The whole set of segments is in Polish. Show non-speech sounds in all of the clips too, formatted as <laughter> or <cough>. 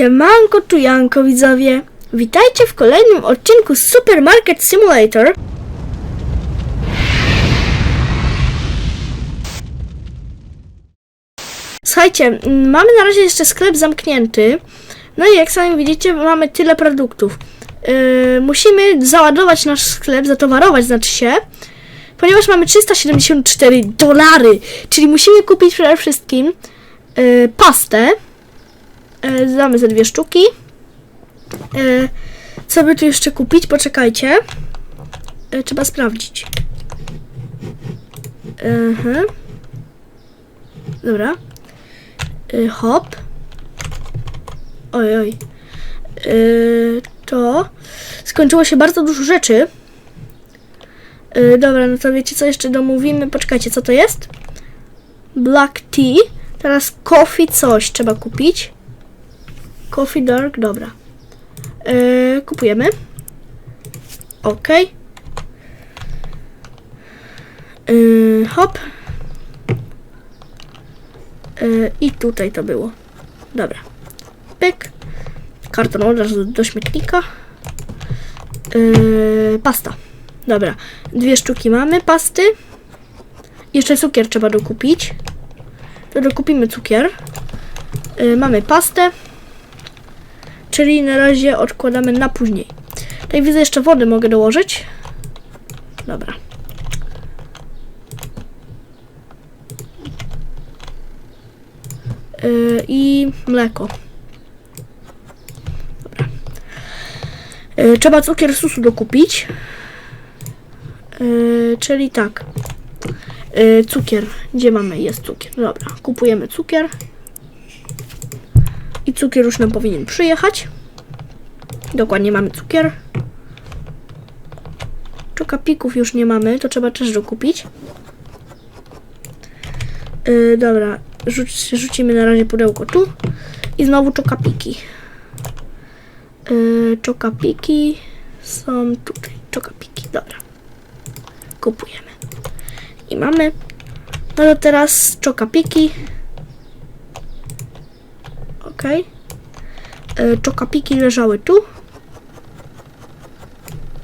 Siemanko tu Janko widzowie. Witajcie w kolejnym odcinku Supermarket Simulator. Słuchajcie, mm, mamy na razie jeszcze sklep zamknięty. No i jak sami widzicie, mamy tyle produktów. Yy, musimy załadować nasz sklep, zatowarować znaczy się, ponieważ mamy 374 dolary, czyli musimy kupić przede wszystkim yy, pastę. Yy, damy ze dwie sztuki. Yy, co by tu jeszcze kupić? Poczekajcie. Yy, trzeba sprawdzić. Dobra. Yy, hop. Oj, oj. Yy, to skończyło się bardzo dużo rzeczy. Yy, dobra, no to wiecie co jeszcze domówimy? Poczekajcie, co to jest? Black tea. Teraz coffee coś trzeba kupić. Coffee dark, dobra. Yy, kupujemy. Ok. Yy, hop. Yy, I tutaj to było. Dobra. Pyk. Karton od do śmietnika. Pasta. Dobra. Dwie sztuki mamy pasty. Jeszcze cukier trzeba dokupić. To dokupimy cukier. Mamy pastę. Czyli na razie odkładamy na później. Tutaj widzę jeszcze wody mogę dołożyć. Dobra. Yy, I mleko. Dobra. Yy, trzeba cukier susu dokupić. Yy, czyli tak. Yy, cukier. Gdzie mamy? Jest cukier. Dobra. Kupujemy cukier. Cukier już nam powinien przyjechać. Dokładnie mamy cukier. Czokapików już nie mamy, to trzeba też dokupić. Yy, dobra, Rzuc, rzucimy na razie pudełko tu. I znowu czokapiki. Yy, czokapiki są tutaj. Czokapiki, dobra. Kupujemy. I mamy. No to teraz czokapiki. Ok. Yy, czokapiki leżały tu.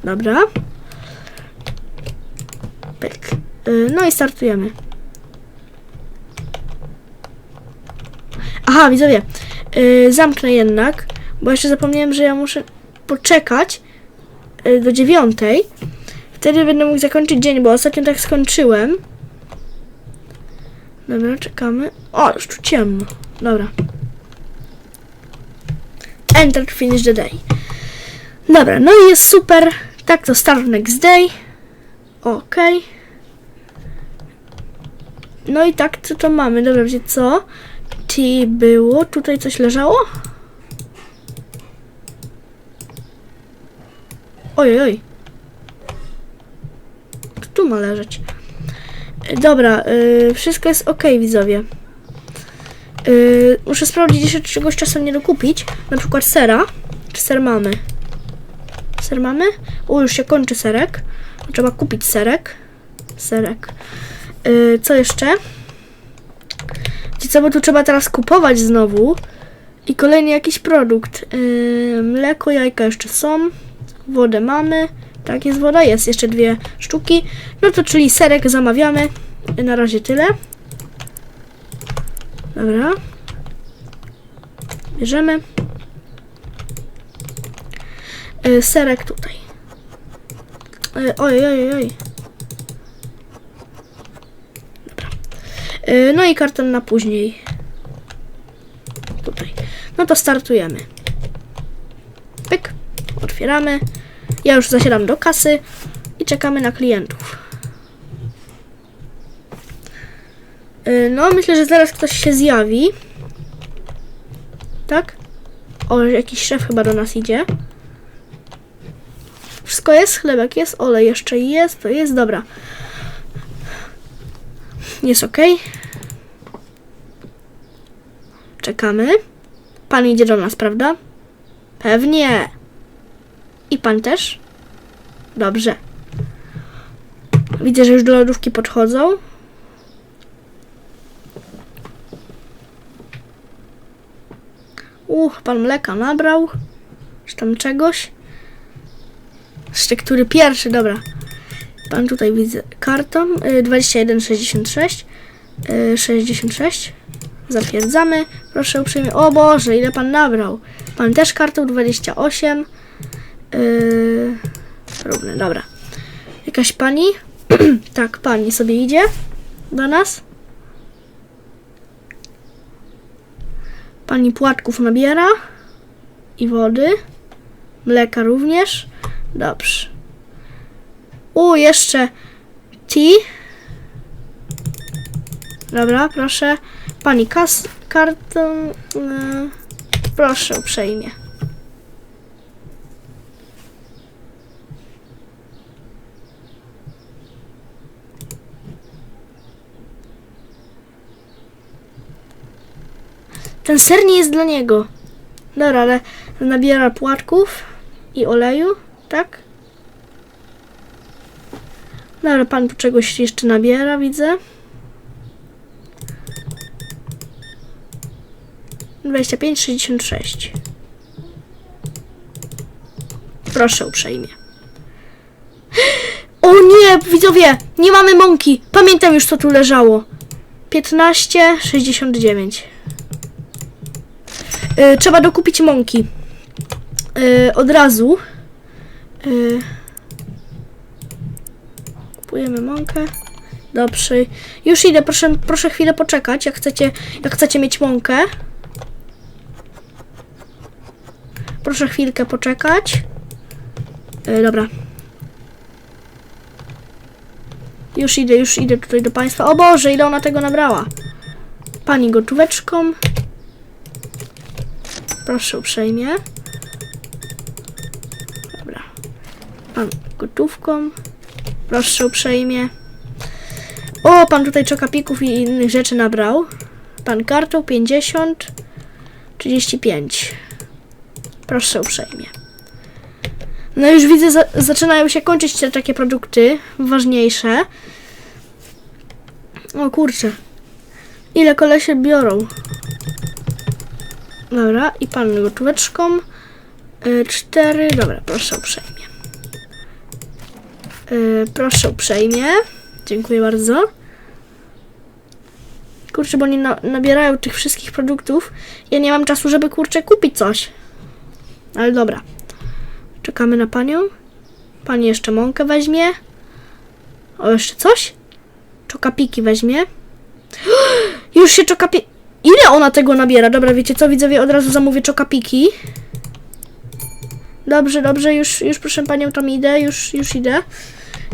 Dobra. Pyk. Yy, no i startujemy. Aha, widzowie, yy, zamknę jednak, bo jeszcze zapomniałem, że ja muszę poczekać do dziewiątej. Wtedy będę mógł zakończyć dzień, bo ostatnio tak skończyłem. Dobra, czekamy. O, już tu ciemno. Dobra. Enter finish the day. Dobra, no i jest super. Tak to start next day. Okej. No i tak, co to mamy? Dobra, wiecie co? T było. Tutaj coś leżało? Oj, oj. Tu ma leżeć. E, Dobra, y, wszystko jest ok, widzowie. Y, muszę sprawdzić jeszcze, czegoś czasem nie dokupić. Na przykład sera. Czy ser mamy? Ser mamy? O, już się kończy serek. Trzeba kupić serek. Serek. Y, co jeszcze? Wiecie co, bo tu trzeba teraz kupować znowu. I kolejny jakiś produkt. Yy, mleko, jajka jeszcze są. Wodę mamy. Tak, jest woda, jest jeszcze dwie sztuki. No to czyli serek zamawiamy. Na razie tyle. Dobra. Bierzemy. Yy, serek tutaj. Yy, oj, oj, oj. Yy, No i karton na później. Tutaj. No to startujemy. Pyk. Otwieramy. Ja już zasiadam do kasy i czekamy na klientów. Yy, No, myślę, że zaraz ktoś się zjawi. Tak? O, jakiś szef chyba do nas idzie. Wszystko jest, chlebek jest, olej jeszcze jest, to jest, dobra. Jest ok. Czekamy. Pan idzie do nas, prawda? Pewnie. I pan też? Dobrze. Widzę, że już do lodówki podchodzą. Uch, pan mleka nabrał. Czy tam czegoś? Jeszcze który pierwszy, dobra. Pan tutaj widzę kartą. Y, 2166. Y, 66. Zatwierdzamy. Proszę uprzejmie. O Boże, ile pan nabrał. Pan też kartą 28. Yy, równy, dobra. Jakaś pani? <clears throat> tak, pani sobie idzie do nas. Pani płatków nabiera. I wody. Mleka również. Dobrze. U, jeszcze tea. Dobra, proszę. Pani kas kartą. Yy, proszę uprzejmie. Ten ser nie jest dla niego. Dobra, ale nabiera płatków i oleju, tak? Dobra, pan tu czegoś jeszcze nabiera, widzę. 25, 66. Proszę uprzejmie. <gasps> O nie, widzowie, nie mamy mąki. Pamiętam już, co tu leżało. 15, 69. Y, trzeba dokupić mąki. Y, od razu. Y, kupujemy mąkę. Dobrze. Już idę, proszę, proszę chwilę poczekać, jak chcecie, jak chcecie mieć mąkę. Proszę chwilkę poczekać. Y, dobra. Już idę, już idę tutaj do Państwa. O Boże, ile ona tego nabrała. Pani gotóweczką. Proszę uprzejmie. Dobra. Pan gotówką. Proszę uprzejmie. O, pan tutaj czokapików i innych rzeczy nabrał. Pan kartą 50. 35. Proszę uprzejmie. No już widzę, za zaczynają się kończyć te takie produkty ważniejsze. O kurczę. Ile kolesie biorą? Dobra, i pan gotóweczką. Y, cztery, dobra, proszę uprzejmie. Y, proszę uprzejmie. Dziękuję bardzo. Kurczę, bo oni na nabierają tych wszystkich produktów. Ja nie mam czasu, żeby kurczę kupić coś. Ale dobra. Czekamy na panią. Pani jeszcze mąkę weźmie. O, jeszcze coś? Czokapiki weźmie. <gasps> Już się czokapi... Ile ona tego nabiera? Dobra, wiecie co, widzowie, od razu zamówię czokapiki. Dobrze, dobrze, już, już proszę panią tam idę, już, już idę.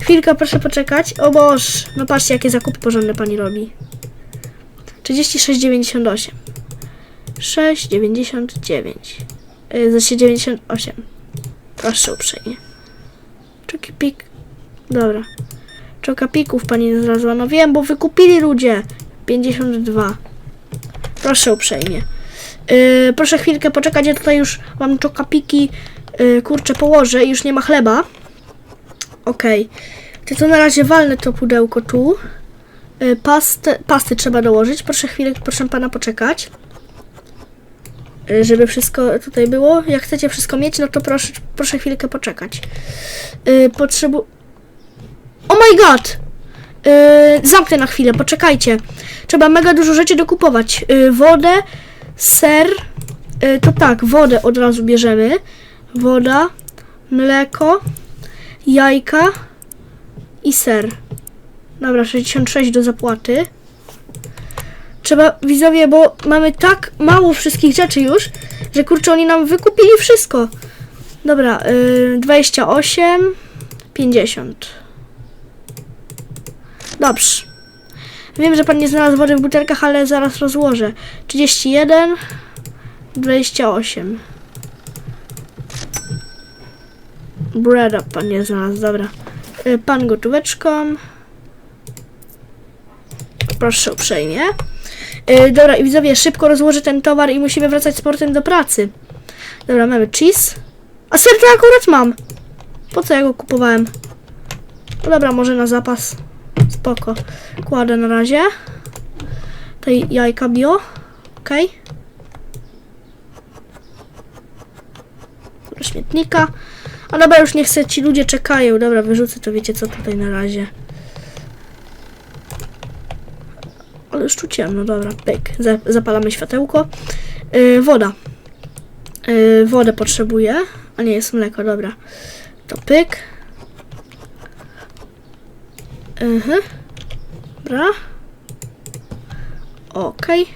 Chwilkę, proszę poczekać. O Boż, no patrzcie, jakie zakupy porządne pani robi. 36,98. 6,99. Yy, Znaczy 98. Proszę uprzejmie. Czokapik. Dobra. Czokapików pani znalazła. No wiem, bo wykupili ludzie. 52. Proszę uprzejmie. Yy, proszę chwilkę poczekać, ja tutaj już mam czokapiki, yy, kurczę, położę i już nie ma chleba. Okej. To to na razie walnę to pudełko tu. Yy, pastę, pasty trzeba dołożyć. Proszę chwilę, proszę pana poczekać. Yy, żeby wszystko tutaj było. Jak chcecie wszystko mieć, no to proszę, proszę chwilkę poczekać. Yy, potrzebu... Oh my god! Yy, zamknę na chwilę, poczekajcie. Trzeba mega dużo rzeczy dokupować. Yy, wodę, ser. Yy, to tak, wodę od razu bierzemy. Woda, mleko, jajka i ser. Dobra, 66 do zapłaty. Trzeba, widzowie, bo mamy tak mało wszystkich rzeczy już, że kurczę, oni nam wykupili wszystko. Dobra, yy, 28, 50. Dobrze. Wiem, że pan nie znalazł wody w butelkach, ale zaraz rozłożę. 31, 28. Breada pan nie znalazł, dobra. Y, Pan gotóweczką. Proszę uprzejmie. Y, dobra, i widzowie, szybko rozłożę ten towar i musimy wracać z portem do pracy. Dobra, mamy cheese. A ser to akurat mam. Po co ja go kupowałem? No dobra, może na zapas. Spoko. Kładę na razie. Tutaj jajka bio. Okej. do śmietnika. A dobra, już nie chcę, ci ludzie czekają. Dobra, wyrzucę to, wiecie co, tutaj na razie. Ale już tu ciemno, dobra, pyk. Za- Zapalamy światełko. Yy, woda. Yy, wodę potrzebuję. A nie, jest mleko, dobra. To pyk. Mhm. Dobra. Okej.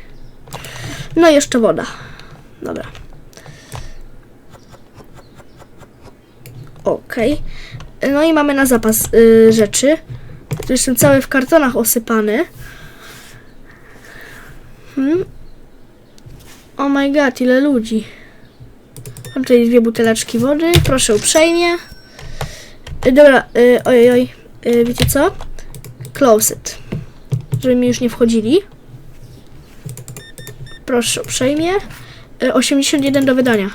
No i jeszcze woda. Dobra. Okej. No i mamy na zapas y, rzeczy. Jestem cały w kartonach osypany. Hmm. Oh my god, ile ludzi. Mam tutaj dwie buteleczki wody. Proszę uprzejmie. Y, dobra, y, oj, oj. Y, wiecie co? Close it. Żeby mi już nie wchodzili. Proszę uprzejmie. Y, 81 do wydania.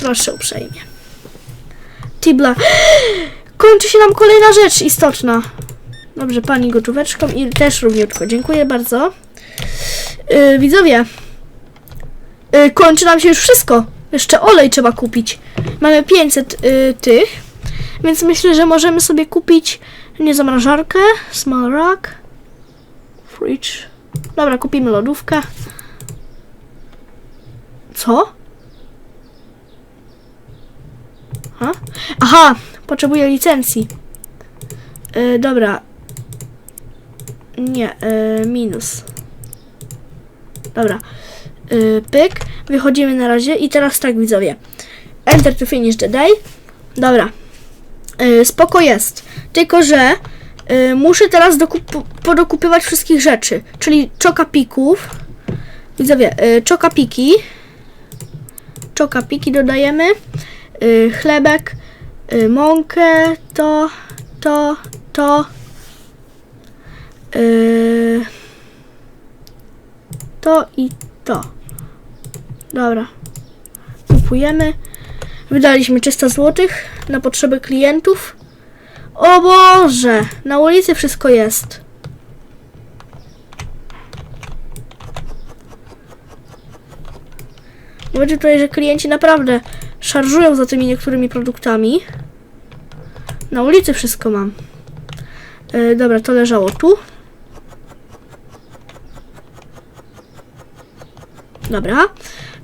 Proszę uprzejmie. Tibla. <gasps> Kończy się nam kolejna rzecz istotna. Dobrze, pani gotóweczką i też równiutko. Dziękuję bardzo. Yy, widzowie. Yy, kończy nam się już wszystko. Jeszcze olej trzeba kupić. Mamy 500 yy, tych. Więc myślę, że możemy sobie kupić nie zamrażarkę, small rack, fridge. Dobra, kupimy lodówkę. Co? Ha? Aha, potrzebuję licencji. E, dobra. Nie, e, minus. Dobra. E, pyk. Wychodzimy na razie i teraz tak widzowie. Enter to finish the day. Dobra. E, spoko jest. Tylko, że e, muszę teraz dokup- podokupywać wszystkich rzeczy. Czyli czokapików. Widzowie, e, czokapiki. Czokapiki dodajemy y, chlebek, y, mąkę, to, to, to. y, to i to. Dobra. Kupujemy. Wydaliśmy 300 zł na potrzeby klientów. O Boże! Na ulicy wszystko jest. Będzie tutaj, że klienci naprawdę szarżują za tymi niektórymi produktami. Na ulicy wszystko mam. E, dobra, to leżało tu. Dobra,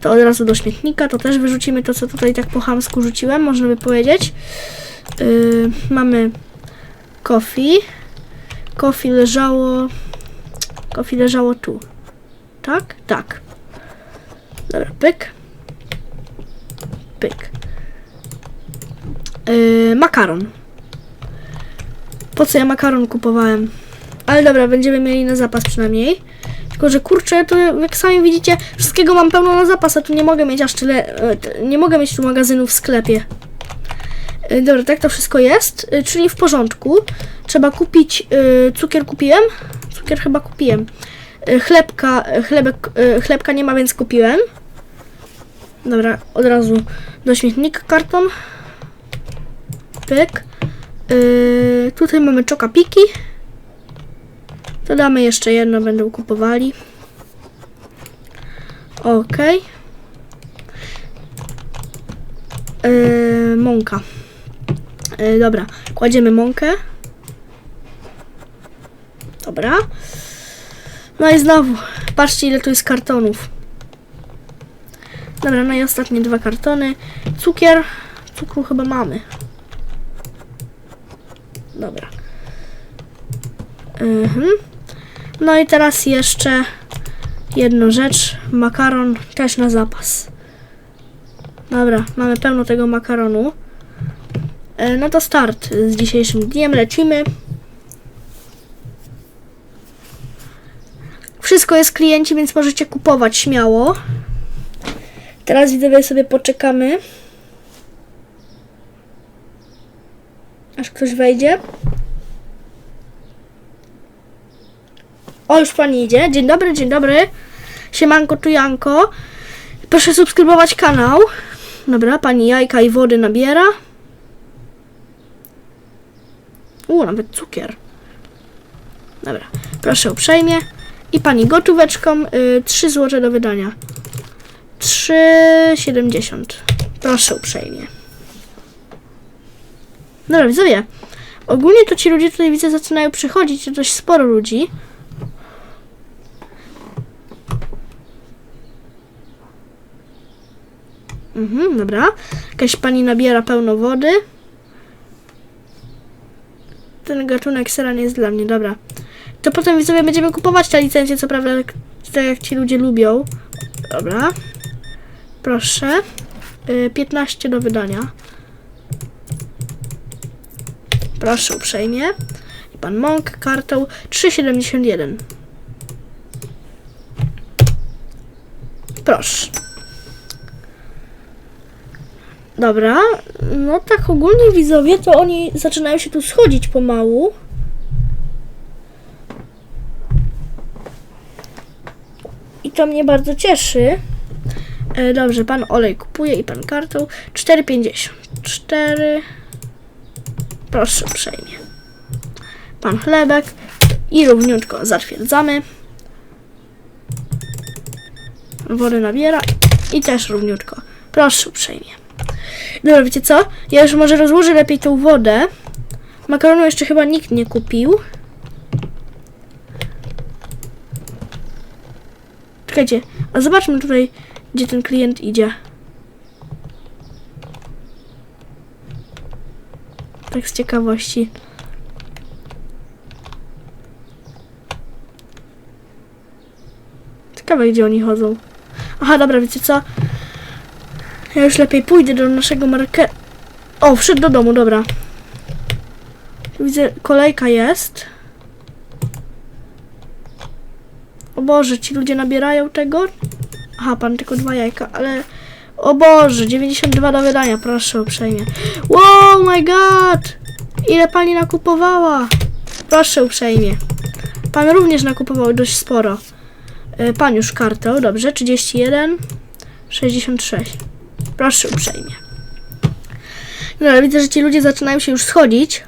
to od razu do śmietnika, to też wyrzucimy to, co tutaj tak po chamsku rzuciłem, można by powiedzieć. E, mamy coffee. Coffee leżało... Coffee leżało tu. Tak? Tak. Dobra, pyk. Pyk. Yy, makaron. Po co ja makaron kupowałem? Ale dobra, będziemy mieli na zapas przynajmniej. Tylko, że kurczę, to jak sami widzicie, wszystkiego mam pełno na zapas, a tu nie mogę mieć aż tyle, e, nie mogę mieć tu magazynu w sklepie. Yy, dobra, tak to wszystko jest, yy, czyli w porządku. Trzeba kupić, cukier kupiłem? Cukier chyba kupiłem. Chlebka, chlebek, chlebka nie ma, więc kupiłem. Dobra, od razu do śmietnika karton. Pyk. Yy, tutaj mamy czokapiki. To damy jeszcze jedno, będą kupowali. Ok. Yy, mąka. Yy, dobra, kładziemy mąkę. Dobra. No i znowu, patrzcie ile tu jest kartonów. Dobra, no i ostatnie dwa kartony. Cukier. Cukru chyba mamy. Dobra. Mhm. No i teraz jeszcze jedną rzecz. Makaron też na zapas. Dobra, mamy pełno tego makaronu. E, No to start z dzisiejszym dniem. Lecimy. Wszystko jest klienci, więc możecie kupować śmiało. Teraz widzowie sobie poczekamy. Aż ktoś wejdzie. O, już pani idzie. Dzień dobry, dzień dobry. Siemanko, tu Janko. Proszę subskrybować kanał. Dobra, pani jajka i wody nabiera. U, nawet cukier. Dobra, proszę uprzejmie. I pani gotóweczką y, 3 zł do wydania. 3,70. Proszę uprzejmie. Dobra, widzowie. Ogólnie to ci ludzie tutaj widzę zaczynają przychodzić, dość sporo ludzi. Mhm, dobra. Jakaś pani nabiera pełno wody. Ten gatunek sera nie jest dla mnie, dobra. To potem widzowie będziemy kupować te licencje, co prawda tak- jak ci ludzie lubią. Dobra. Proszę. Y, 15 do wydania. Proszę uprzejmie. I pan Monk kartą 3,71. Proszę. Dobra, no tak ogólnie widzowie, to oni zaczynają się tu schodzić pomału. I to mnie bardzo cieszy. E, dobrze, pan olej kupuje i pan kartą 4,50. 4. Proszę uprzejmie. Pan chlebek i równiutko zatwierdzamy. Wodę nabiera i też równiutko. Proszę uprzejmie. Dobra, wiecie co? Ja już może rozłożę lepiej tą wodę. Makaronu jeszcze chyba nikt nie kupił. Czekajcie, a zobaczmy tutaj, gdzie ten klient idzie. Tak z ciekawości. Ciekawe, gdzie oni chodzą. Aha, dobra, wiecie co? Ja już lepiej pójdę do naszego marketu. O, wszedł do domu, dobra. Widzę, kolejka jest. O Boże, ci ludzie nabierają tego? Aha, pan tylko dwa jajka, ale... O Boże, 92 do wydania, proszę uprzejmie. Wow, my god! Ile pani nakupowała? Proszę uprzejmie. Pan również nakupował dość sporo. E, Pan już kartą, dobrze, 31, 66. Proszę uprzejmie. No ale widzę, że ci ludzie zaczynają się już schodzić.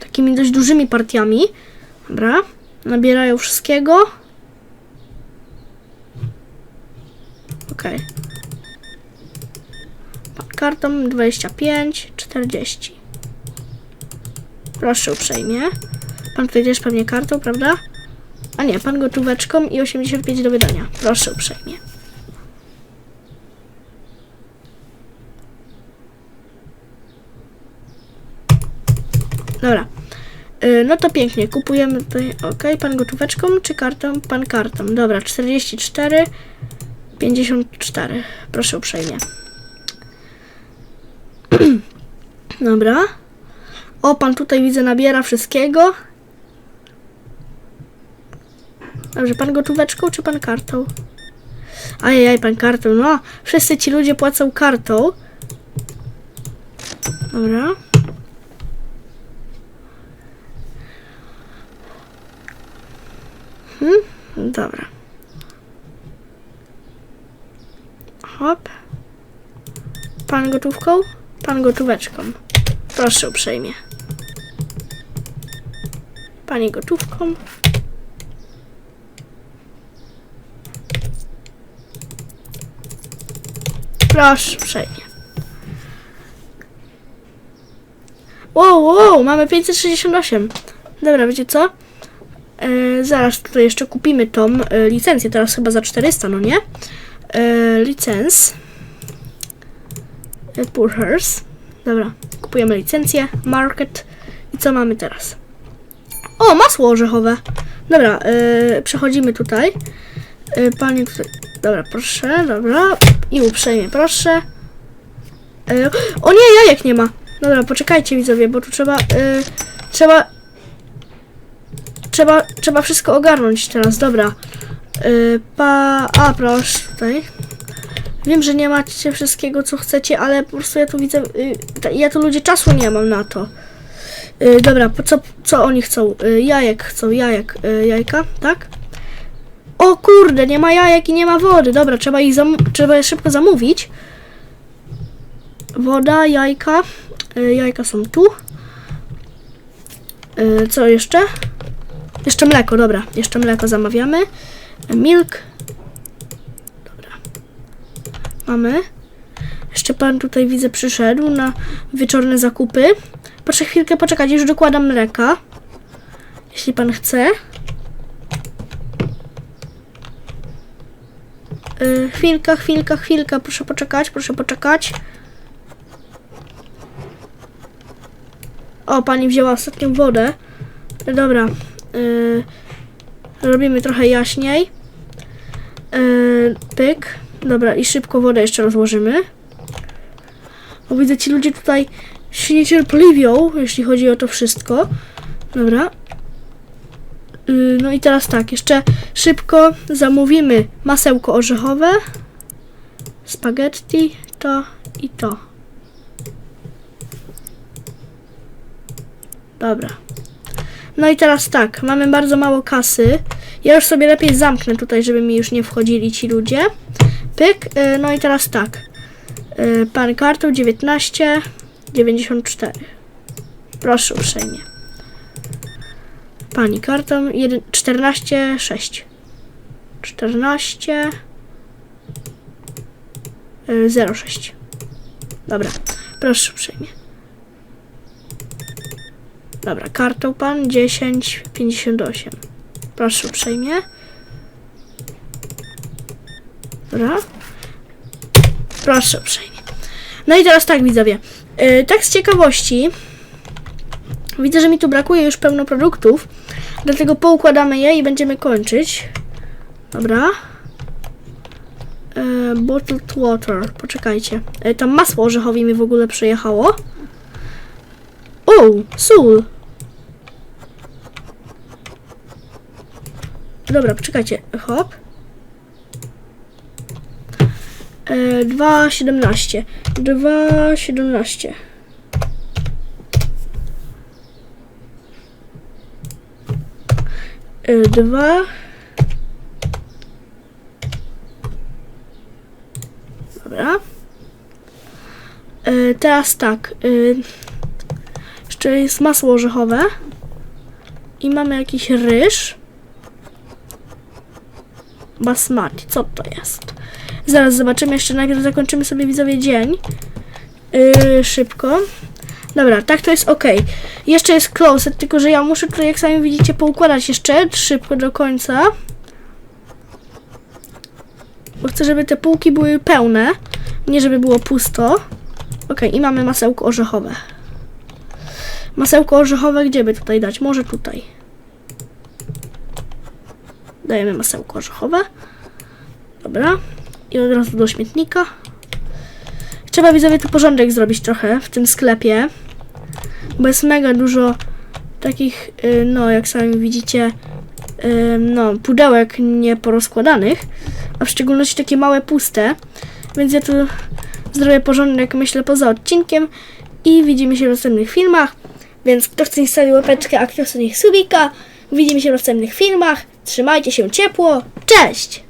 Takimi dość dużymi partiami. Dobra. Nabierają wszystkiego. Okej. Pan kartą 25, 40. Proszę uprzejmie. Pan tutaj też pewnie kartą, prawda? A nie, pan gotóweczką i 85 do wydania. Proszę uprzejmie. Dobra. Y, No to pięknie, kupujemy tutaj, ok, pan gotóweczką czy kartą? Pan kartą, dobra, 44, 54, proszę uprzejmie. <clears throat> Dobra. O, pan tutaj widzę nabiera wszystkiego. Dobrze, pan gotóweczką czy pan kartą? Ajajaj, pan kartą, no. Wszyscy ci ludzie płacą kartą. Dobra. Hmm, dobra. Hop. Pan gotówką? Pan gotóweczką. Proszę uprzejmie. Pani gotówką. Proszę uprzejmie. Wow, wow, mamy 568. Dobra, wiecie co? Zaraz tutaj jeszcze kupimy tą e, licencję, teraz chyba za 400, no nie? E, licens. E, Purchase. Dobra, kupujemy licencję, market. I co mamy teraz? O, masło orzechowe. Dobra, e, przechodzimy tutaj. E, pani tutaj. Dobra, proszę, dobra. I uprzejmie, proszę. E, o nie, jajek nie ma. Dobra, poczekajcie widzowie, bo tu trzeba. Trzeba trzeba, trzeba wszystko ogarnąć teraz, dobra. Yy, pa... A, proszę, tutaj. Wiem, że nie macie wszystkiego, co chcecie, ale po prostu ja tu widzę... Yy, ja tu ludzie czasu nie mam na to. Yy, dobra, co, co oni chcą? Yy, jajek chcą, jajek, yy, jajka, tak? O kurde, nie ma jajek i nie ma wody. Dobra, trzeba ich trzeba je szybko zamówić. Woda, jajka. Yy, jajka są tu. Yy, co jeszcze? Jeszcze mleko, dobra. Jeszcze mleko zamawiamy. Milk. Dobra. Mamy. Jeszcze pan tutaj widzę przyszedł na wieczorne zakupy. Proszę chwilkę poczekać, już dokładam mleka. Jeśli pan chce. Yy, chwilka, chwilka, chwilka. Proszę poczekać, proszę poczekać. O, pani wzięła ostatnią wodę. Dobra. Yy, robimy trochę jaśniej. Yy, pyk. Dobra, i szybko wodę jeszcze rozłożymy. Bo widzę, ci ludzie tutaj się niecierpliwią, jeśli chodzi o to wszystko. Dobra. Yy, no i teraz tak, jeszcze szybko zamówimy masełko orzechowe, spaghetti, to i to. Dobra. No i teraz tak, mamy bardzo mało kasy. Ja już sobie lepiej zamknę tutaj, żeby mi już nie wchodzili ci ludzie. Pyk, y, no i teraz tak. Y, Pan kartą 19, 94. Proszę uprzejmie. Pani kartą 1, 14, 6. 14, y, 06. Dobra, proszę uprzejmie. Dobra, kartą pan 10, 58. Proszę uprzejmie. Dobra. Proszę uprzejmie. No i teraz tak, widzowie. Yy, tak z ciekawości. Widzę, że mi tu brakuje już pełno produktów. Dlatego poukładamy je i będziemy kończyć. Dobra. Yy, bottled water. Poczekajcie. Yy, tam masło orzechowe mi w ogóle przyjechało. O, sól. Dobra, poczekajcie. Hop. E, 2,17. 2,17. E, 2. Dobra. E, teraz tak. E, jeszcze jest masło orzechowe. I mamy jakiś ryż. Basmati. Co to jest? Zaraz zobaczymy. Jeszcze najpierw zakończymy sobie widzowie dzień. Yy, szybko. Dobra, tak to jest ok. Jeszcze jest closet, tylko że ja muszę tutaj, jak sami widzicie, poukładać jeszcze szybko do końca. Bo chcę, żeby te półki były pełne. Nie żeby było pusto. Ok, i mamy masełko orzechowe. Masełko orzechowe gdzie by tutaj dać? Może tutaj. Dajemy masełko orzechowe. Dobra. I od razu do śmietnika. Trzeba widzowie tu porządek zrobić trochę w tym sklepie. Bo jest mega dużo takich, y, no jak sami widzicie, y, no pudełek nieporozkładanych. A w szczególności takie małe puste. Więc ja tu zrobię porządek myślę poza odcinkiem. I widzimy się w następnych filmach. Więc kto chce niech stawi łapeczkę, a kto chce niech subika. Widzimy się w następnych filmach. Trzymajcie się ciepło. Cześć!